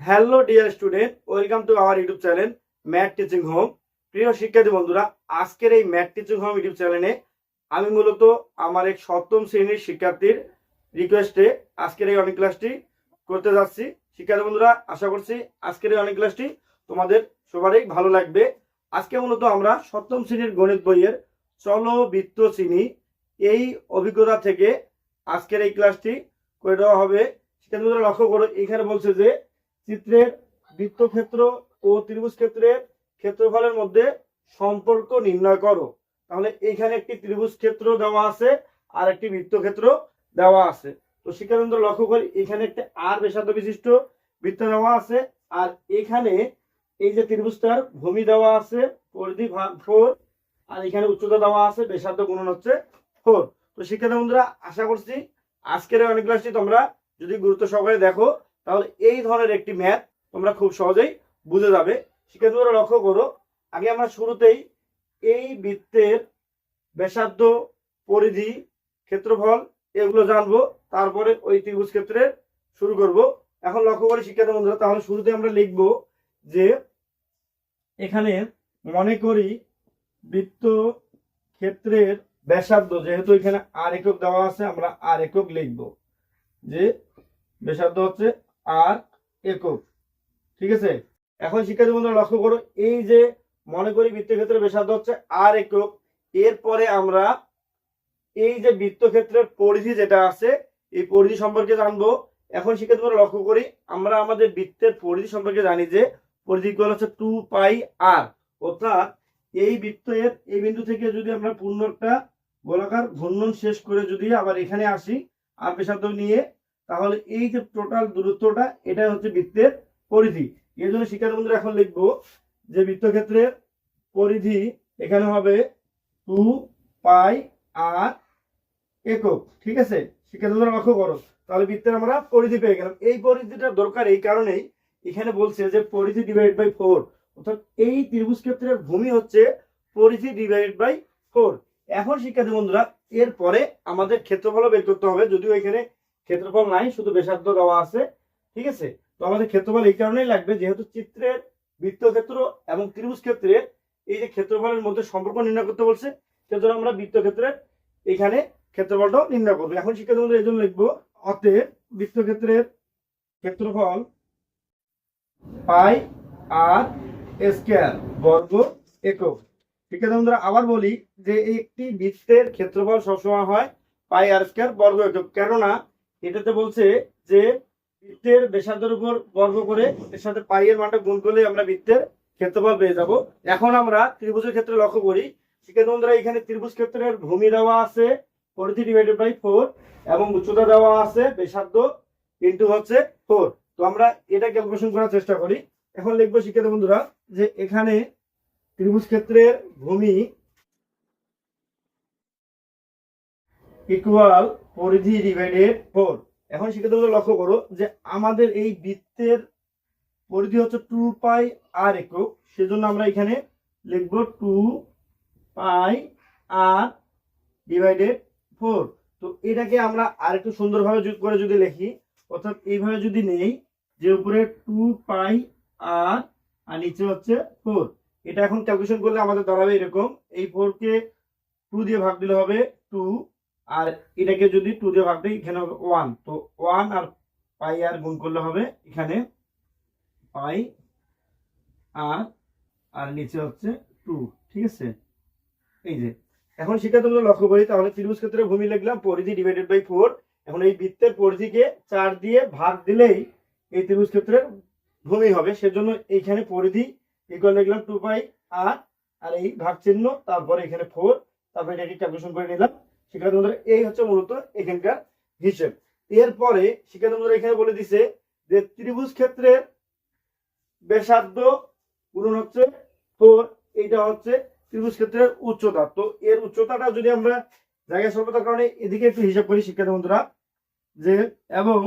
Hello dear student welcome to our YouTube channel math teaching home প্রিয় শিক্ষার্থী বন্ধুরা, আজকের এই ম্যাথ টিচিং হোম ইউটিউব চ্যানেলে আমি মূলত আমার এক সপ্তম শ্রেণির শিক্ষার্থীর রিকোয়েস্টে আজকের এই অনেক ক্লাসটি করতে যাচ্ছি। শিক্ষার্থী বন্ধুরা, আশা করছি আজকের এই অনেক ক্লাসটি তোমাদের সবারই ভালো লাগবে। আজকে মূলত আমরা সপ্তম শ্রেণির গণিত বইয়ের চলো বৃত্ত চিনি এই অভিজ্ঞতা থেকে আজকের এই ক্লাসটি করে দেওয়া হবে। শিক্ষার্থী বন্ধুরা, লক্ষ্য করো, এখানে বলছে যে চিত্রের বৃত্তক্ষেত্র ও ত্রিভুজ ক্ষেত্রের ক্ষেত্রফলের মধ্যে সম্পর্ক নির্ণয় করো। তাহলে এখানে একটি ত্রিভুজ ক্ষেত্র দেওয়া আছে, আর একটি বৃত্তক্ষেত্র দেওয়া আছে। তো শিক্ষার্থী লক্ষ্য করি এখানে একটি আর ব্যাসার্ধ বিশিষ্ট বৃত্ত দেওয়া আছে, আর এখানে এই যে ত্রিভুজটার ভূমি দেওয়া আছে, পরিধি ফোর, আর এখানে উচ্চতা দেওয়া আছে ব্যাসার্ধ গুণন হচ্ছে ফোর। তো শিক্ষার্থী বন্ধুরা, আশা করছি আজকের অনেক ক্লাসটি তোমরা যদি গুরুত্ব সহকারে দেখো তাহলে এই ধরনের একটি ম্যাথ তোমরা খুব সহজেই বুঝে যাবে। শিক্ষার্থীরা লক্ষ্য করো, আগে আমরা শুরুতেই এই বৃত্তের ব্যাসার্ধ, পরিধি, ক্ষেত্রফল এগুলো জানব, তারপরে ওই ত্রিভুজ ক্ষেত্রে শুরু করব। এখন লক্ষ্য করি শিক্ষার্থী বন্ধুরা, তাহলে শুরুতে আমরা লিখব যে এখানে মনে করি বৃত্ত ক্ষেত্রের ব্যাসার্ধ, যেহেতু এখানে আর একক দেওয়া আছে, আমরা আর একক লিখব। যে ব্যাসার্ধ হচ্ছে আর একক। ঠিক আছে? এখন শিক্ষার্থী বন্ধুরা লক্ষ্য করো, এই যে মনে করি বৃত্তক্ষেত্রের ব্যাসার্ধ হচ্ছে আর একক। এরপরে আমরা এই যে বৃত্তক্ষেত্রের পরিধি যেটা আছে, এই পরিধি সম্পর্কে জানব। এখন শিক্ষার্থী বন্ধুরা লক্ষ্য করি, আমরা আমাদের বৃত্তের পরিধি সম্পর্কে জানি যে পরিধি ইকুয়াল হচ্ছে টু পাই আর অর্থাৎ এই বৃত্তের এই বিন্দু থেকে যদি আমরা পূর্ণ একটা গোলাকার ঘূর্ণন শেষ করে যদি আবার এখানে আসি, আর ব্যাসার্ধ নিয়ে তাহলে এই যে টোটাল দূরত্বটা এটা হচ্ছে বৃত্তের পরিধি। এই জন্য শিক্ষার্থী এখন লিখব যে বৃত্তক্ষেত্রের পরিধি এখানে হবে টু পাই আর একক, ঠিক আছে? শিক্ষার্থী বন্ধুরা লক্ষ্য করো, তাহলে বৃত্তের আমরা পরিধি পেয়ে গেলাম। এই পরিধিটা দরকার এই কারণেই এখানে বলছে যে পরিধি ডিভাইড বাই ফোর অর্থাৎ এই ত্রিভুজ ক্ষেত্রের ভূমি হচ্ছে পরিধি ডিভাইড বাই ফোর এখন শিক্ষার্থী বন্ধুরা, এরপরে আমাদের ক্ষেত্রফল বের করতে হবে, যদিও এখানে ক্ষেত্রফল নাই, শুধু ব্যাসার্ধ দেওয়া আছে, ঠিক আছে? তো আমাদের ক্ষেত্রফল এই কারণেই লাগবে, যেহেতু চিত্রের বৃত্তক্ষেত্র এবং ত্রিভুজ ক্ষেত্রের এই যে ক্ষেত্রফলের মধ্যে সম্পর্ক নির্ণয় করতে বলছে, সেজন্য আমরা বৃত্ত বৃত্তক্ষেত্রের এখানে ক্ষেত্রফলটাও নির্ণয় করব। এখন শিক্ষার্থী এই জন্য লিখব, অতএব বৃত্তক্ষেত্রের ক্ষেত্রফল পাই আর স্কোয়ার বর্গ একক। শিক্ষার্থী আবার বলি যে একটি বৃত্তের ক্ষেত্রফল সবসময় হয় পাই আর স্কোয়ার বর্গ একক, কেননা এটাতে বলছে যে বৃত্তের ব্যাসার্ধের উপর বর্গ করে এর সাথে পাই এর মানটা গুণ করলে আমরা বৃত্তের ক্ষেত্রফল পেয়ে যাব। এখন আমরা ত্রিভুজের ক্ষেত্রে লক্ষ্য করি। শিক্ষার্থী বন্ধুরা এখানে ত্রিভুজ ক্ষেত্রের ভূমি দেওয়া আছে, পরিধি ডিভাইডেড বাই ফোর এবং উচ্চতা দেওয়া আছে, ব্যাসার্ধ ইন্টু হচ্ছে ফোর তো আমরা এটা ক্যালকুলেশন করার চেষ্টা করি। এখন লিখব শিক্ষার্থী বন্ধুরা যে এখানে ত্রিভুজ ক্ষেত্রের ভূমি ইকুয়াল পরিধি ডিভাইডেড ফোর এখন বন্ধুরা লক্ষ্য করো যে আমাদের এই বৃত্তের পরিধি হচ্ছে টু পাই আর একক। সেজন্য আমরা এখানে লিখব two pi r divided four তো এটাকে আমরা আর একটু সুন্দরভাবে যোগ করে যদি লিখি, অর্থাৎ এইভাবে যদি নেই, যে উপরে টু পাই আর আর নিচে হচ্ছে ফোর এটা এখন ক্যালকুলেশন করলে আমাদের দাঁড়াবে এরকম, এই ফোরকে টু দিয়ে ভাগ দিলে হবে টু আর এটাকে যদি টু দিয়ে ভাগ দিই, এখানে হবে ওয়ান তো ওয়ান আর পাই আর গুণ করলে হবে এখানে পাই আর আর নিচে হচ্ছে টু ঠিক আছে? এই যে। এখন সেটা তোমরা লক্ষ্য করি, তাহলে ত্রিভুজ ক্ষেত্রে ভূমি লিখলাম, পরিধি ডিভাইডেড বাই ফোর এখন এই বৃত্তের পরিধিকে চার দিয়ে ভাগ দিলেই এই ত্রিভুজ ক্ষেত্রের ভূমি হবে। সেজন্য এইখানে পরিধি ইকুয়াল লিখলাম টু পাই আর আর এই ভাগ চিহ্ন তারপরে এখানে ফোর তারপরে এটাকে ক্যালকুলেশন করে নিলাম। শিক্ষার্থী বন্ধুরা, এই হচ্ছে মূলত এখানকার হিসেব। এরপরে শিক্ষার্থী বন্ধুরা এখানে বলে দিছে যে ত্রিভুজ ক্ষেত্রের ব্যাসার্ধ গুণন হচ্ছে ফোর, এইটা হচ্ছে ত্রিভুজ ক্ষেত্রের উচ্চতা। তো এর উচ্চতাটা যদি আমরা জায়গা স্বল্পতার কারণে এদিকে একটু হিসাব করি শিক্ষার্থী বন্ধুরা, যে এবং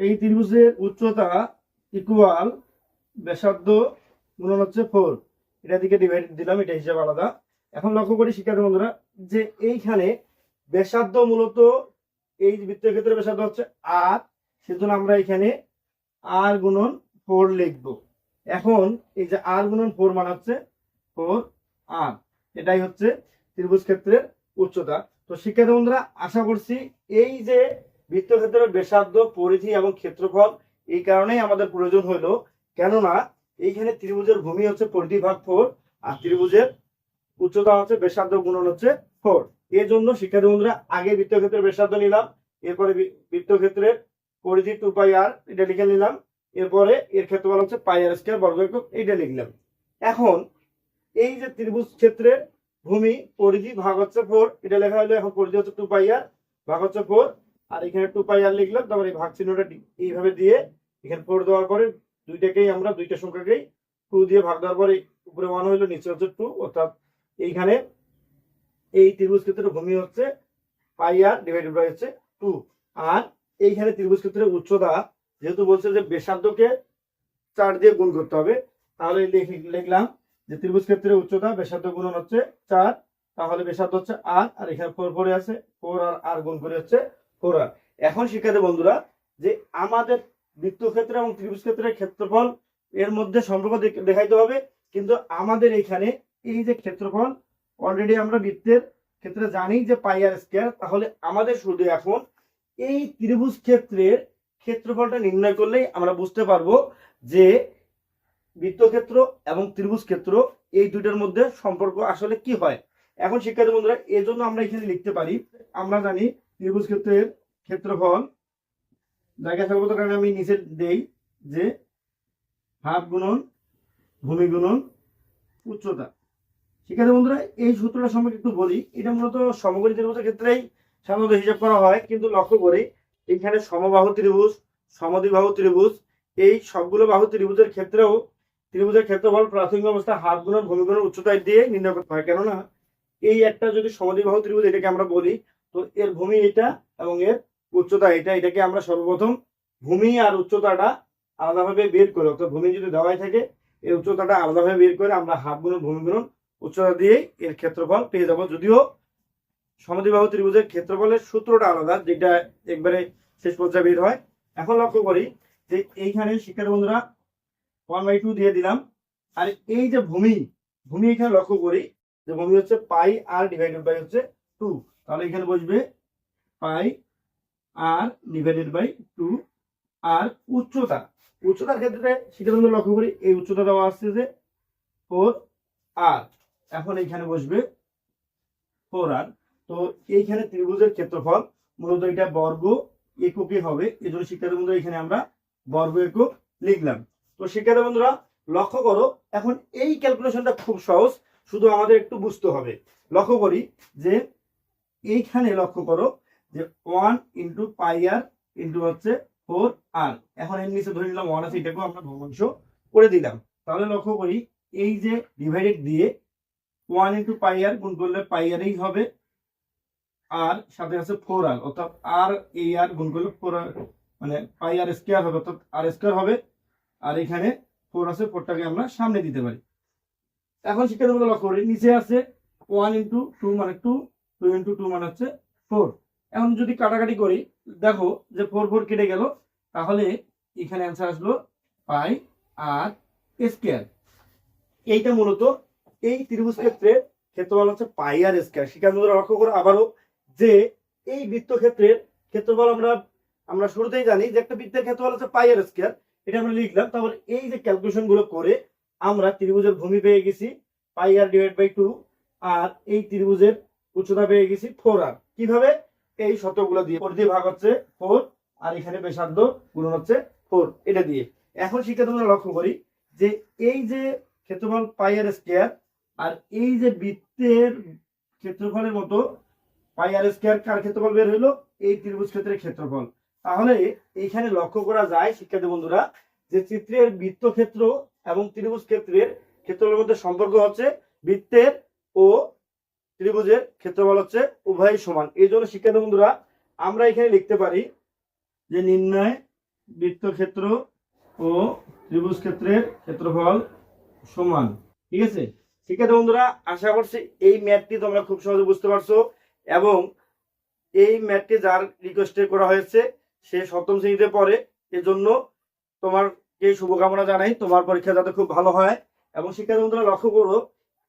এই ত্রিভুজের উচ্চতা ইকুয়াল ব্যাসার্ধ গুণন হচ্ছে ফোর। এটা দিকে ডিভাইড দিলাম, এটা হিসাব আলাদা। এখন লক্ষ্য করি শিক্ষার্থী বন্ধুরা, যে এইখানে ব্যাসার্ধ মূলত এই বৃত্তের ক্ষেত্রে ব্যাসার্ধ হচ্ছে আর, সেজন্য আমরা এখানে আর গুণন ফোর লিখব। এখন এই যে আর গুণন ফোর মান হচ্ছে ফোর আর এটাই হচ্ছে ত্রিভুজ ক্ষেত্রের উচ্চতা। তো শিক্ষার্থী বন্ধুরা, আশা করছি এই যে বৃত্তক্ষেত্রের ব্যাসার্ধ, পরিধি এবং ক্ষেত্রফল এই কারণেই আমাদের প্রয়োজন হলো কেননা এইখানে ত্রিভুজের ভূমি হচ্ছে পরিধি ভাগ ফোর আর ত্রিভুজের উচ্চতা হচ্ছে ব্যাসার্ধ গুণন হচ্ছে ফোর। এর জন্য শিক্ষার্থী বন্ধুরা আগে বৃত্তক্ষেত্রের ব্যাসার্ধ নিলাম, এরপরে বি- বৃত্তক্ষেত্রের পরিধি টু পাই আর এটা লিখে নিলাম, এরপরে এর ক্ষেত্রফল হচ্ছে পাই আর স্কোয়ার বর্গ একক এইটা লিখলাম। এখন, এই যে ত্রিভুজ ক্ষেত্রের ভূমি, পরিধি ভাগ হচ্ছে ফোর এটা লেখা হলো এখন পরিধি হচ্ছে টু পাই আর ভাগ হচ্ছে ফোর আর এখানে টু পাই আর লিখলাম, তারপর এই ভাগ চিহ্নটা এইভাবে দিয়ে এখানে ফোর দেওয়ার পরে দুইটাকেই আমরা, দুইটা সংখ্যাকেই টু দিয়ে ভাগ দেওয়ার পরে উপরে ওয়ান হইল নিচে হচ্ছে টু অর্থাৎ এইখানে এই ত্রিভুজ ক্ষেত্রের ভূমি হচ্ছে পাই আর ডিভাইডেড বাই হচ্ছে টু আর এইখানে ত্রিভুজ ক্ষেত্রের উচ্চতা যেহেতু বলছে যে ব্যাসার্ধকে চার দিয়ে গুণ করতে হবে, তাহলে লিখ- লিখলাম যে ত্রিভুজ ক্ষেত্রের উচ্চতা ব্যাসার্ধ গুণন হচ্ছে চার, তাহলে ব্যাসার্ধ হচ্ছে আর আর এখানে ফোর ফোরে আছে ফোর আর আর গুণ করে হচ্ছে ফোর আর এখন শিক্ষার্থী বন্ধুরা, যে আমাদের বৃত্তক্ষেত্র এবং ত্রিভুজ ক্ষেত্রের ক্ষেত্রফল এর মধ্যে সম্পর্ক দেখ- দেখাইতে হবে, কিন্তু আমাদের এখানে এই যে ক্ষেত্রফল অলরেডি আমরা বৃত্তের ক্ষেত্রে জানি যে পাই আর স্কোয়ার তাহলে আমাদের শুধু এখন এই ত্রিভুজ ক্ষেত্রের ক্ষেত্রফলটা নির্ণয় করলেই আমরা বুঝতে পারব যে বৃত্তক্ষেত্র এবং ত্রিভুজ ক্ষেত্র এই দুইটার মধ্যে সম্পর্ক আসলে কি হয়। এখন শিক্ষার্থী বন্ধুরা এই জন্য আমরা এখানে লিখতে পারি, আমরা জানি ত্রিভুজ ক্ষেত্রের ক্ষেত্রফল জায়গা থাকব কারণে আমি নিচে দেই যে হাফ গুণন, ভূমি গুণন, উচ্চতা। শিক্ষার্থী বন্ধুরা, এই সূত্রটা সম্পর্কে একটু বলি। এটা মূলত সমকোণী ত্রিভুজের ক্ষেত্রেই সাধারণত হিসাব করা হয়, কিন্তু লক্ষ্য করি এখানে সমবাহু ত্রিভুজ, সমদ্বিবাহু ত্রিভুজ, এই সবগুলো বাহু ত্রিভুজের ক্ষেত্রেও ত্রিভুজের ক্ষেত্রফল প্রাথমিক অবস্থা হাত গুণন ভূমি গুণন উচ্চতায় দিয়ে নির্ণয় করতে হয়। কেননা এই একটা যদি সমদ্বিবাহু ত্রিভুজ, এটাকে আমরা বলি, তো এর ভূমি এটা এবং এর উচ্চতা এটা। এটাকে আমরা সর্বপ্রথম ভূমি আর উচ্চতাটা আলাদাভাবে বের করে, অর্থাৎ ভূমি যদি দেওয়াই থাকে এই উচ্চতাটা আলাদাভাবে বের করে আমরা হাফ গুণন ভূমি উচ্চতা দিয়ে এর ক্ষেত্রফল পেয়ে যাব। যদিও সমদ্বিবাহু ত্রিভুজের ক্ষেত্রফলের সূত্রটা আলাদা, যেটা একবারে শেষ পর্যায়ে বের হয়। এখন লক্ষ্য করি যে এইখানে, শিক্ষার্থী বন্ধুরা ওয়ান বাই টু দিয়ে দিলাম। আর এই যে ভূমি ভূমি এখানে লক্ষ্য করি যে ভূমি হচ্ছে পাই আর ডিভাইডেড বাই হচ্ছে টু তাহলে এখানে বসবে pi r divided by two আর উচ্চতা, উচ্চতার ক্ষেত্রে শিক্ষার্থী বন্ধুরা লক্ষ্য করি, এই উচ্চতা দেওয়া আসছে যে ফোর আর এখন এইখানে বসবে ফোর আর তো এইখানে ত্রিভুজের ক্ষেত্রফল, মূলত এটা বর্গ এককে হবে। এই জন্য শিক্ষার্থী বন্ধুরা, এখানে আমরা বর্গ একক লিখলাম। তো শিক্ষার্থী বন্ধুরা, লক্ষ্য করো, এখন এই ক্যালকুলেশনটা খুব সহজ, শুধু আমাদের একটু বুঝতে হবে। লক্ষ্য করি যে এইখানে লক্ষ্য করো যে one into pi r into হচ্ছে ফোর আর। এখন এর নিচে ধরে নিলাম, ওয়ান আছে, এটাকেও আমরা ভগ্নাংশ করে দিলাম। তাহলে লক্ষ্য করি, এই যে ডিভাইডেড দিয়ে ওয়ান ইন্টু পাই আর গুণ করলে পাই আরই হবে আর সাথে আছে ফোর আর অর্থাৎ আর এই আর গুণ করলে ফোর আর মানে পাই আর স্কোয়ার হবে, অর্থাৎ আর স্কোয়ার হবে, আর এখানে ফোর আছে ফোরটাকে আমরা সামনে দিতে পারি। এখন শিক্ষার্থী বন্ধু লক্ষ্য করি, নিচে আছে ওয়ান ইন্টু টু মানে টু টু ইন্টু টু মানে হচ্ছে ফোর এখন যদি কাটাকাটি করি, দেখো যে ফোর ফোর কেটে গেল, তাহলে এখানে অ্যান্সার আসলো পাই আর স্কোয়ার এইটা মূলত এই ত্রিভুজ ক্ষেত্রে ক্ষেত্রফল হচ্ছে পাই আর স্কোয়ার। শিক্ষার্থী বন্ধুরা লক্ষ্য করো আবারও যে এই বৃত্ত ক্ষেত্রের ক্ষেত্রফল আমরা আমরা শুরুতেই জানি যে একটা বৃত্তের ক্ষেত্রফল হচ্ছে পাই আর স্কোয়ার। এটা আমরা লিখলাম। তারপরে এই যে ক্যালকুলেশনগুলো করে আমরা ত্রিভুজের ভূমি পেয়ে গেছি pi r divide by two আর এই ত্রিভুজের উচ্চতা পেয়ে গেছি ফোর আর। কীভাবে? এই শতগুলো দিয়ে। পরিধি ভাগ হচ্ছে ফোর আর এখানে ব্যাসার্ধ গুণন হচ্ছে ফোর, এটা দিয়ে। এখন শিক্ষা তোমরা লক্ষ্য করি যে এই যে ক্ষেত্রফল পাই আর স্কোয়ার আর এই যে বৃত্তের ক্ষেত্রফলের মতো পাই আর স্কোয়ার কার ক্ষেত্রফল বের হইল? এই ত্রিভুজ ক্ষেত্রের ক্ষেত্রফল। তাহলে এইখানে লক্ষ্য করা যায়, শিক্ষার্থী বন্ধুরা, যে চিত্রের বৃত্ত ক্ষেত্র এবং ত্রিভুজ ক্ষেত্রের ক্ষেত্রফলের মধ্যে সম্পর্ক হচ্ছে বৃত্তের ও ত্রিভুজের ক্ষেত্রফল হচ্ছে উভয়ই সমান। এই জন্য শিক্ষার্থী বন্ধুরা, আমরা এখানে লিখতে পারি যে নির্ণয় বৃত্ত ক্ষেত্র ও ত্রিভুজ ক্ষেত্রের ক্ষেত্রফল সমান। ঠিক আছে? শিক্ষার্থী বন্ধুরা, আশা করছি এই ম্যাথটি তোমরা খুব সহজে বুঝতে পারছ এবং এই ম্যাথটি যার রিকোয়েস্টে করা হয়েছে, সে সপ্তম শ্রেণীতে পড়ে, এজন্য তোমাকে কে শুভকামনা জানাই, তোমার পরীক্ষা যাতে খুব ভালো হয়। এবং শিক্ষার্থী বন্ধুরা, লক্ষ্য করো,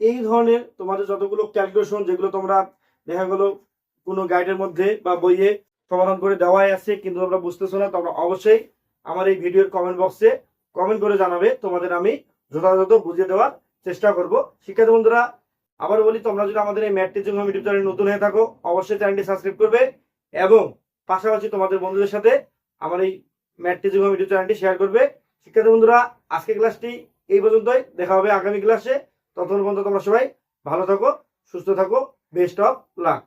এই ধরনের তোমাদের যতগুলো ক্যালকুলেশন যেগুলো তোমরা দেখা গেলো কোনো গাইডের মধ্যে বা বইয়ে সমাধান করে দেওয়াই আছে, কিন্তু তোমরা বুঝতেছো না, তোমরা অবশ্যই আমার এই ভিডিওর কমেন্ট বক্সে কমেন্ট করে জানাবে। তোমাদের আমি যথাযথ বুঝিয়ে দেওয়ার চেষ্টা করব। শিক্ষার্থী বন্ধুরা আবার বলি, তোমরা যদি আমাদের এই math teaching home YouTube channel নতুন হয়ে থাকো, অবশ্যই চ্যানেলটি সাবস্ক্রাইব করবে এবং পাশাপাশি তোমাদের বন্ধুদের সাথে আমার এই ম্যাথ টিচিং হোম ইউটিউব চ্যানেলটি শেয়ার করবে। শিক্ষার্থী বন্ধুরা আজকে ক্লাসটি এই পর্যন্তই। দেখা হবে আগামী ক্লাসে ততক্ষণ পর্যন্ত তোমরা সবাই ভালো থাকো, সুস্থ থাকো। Best of luck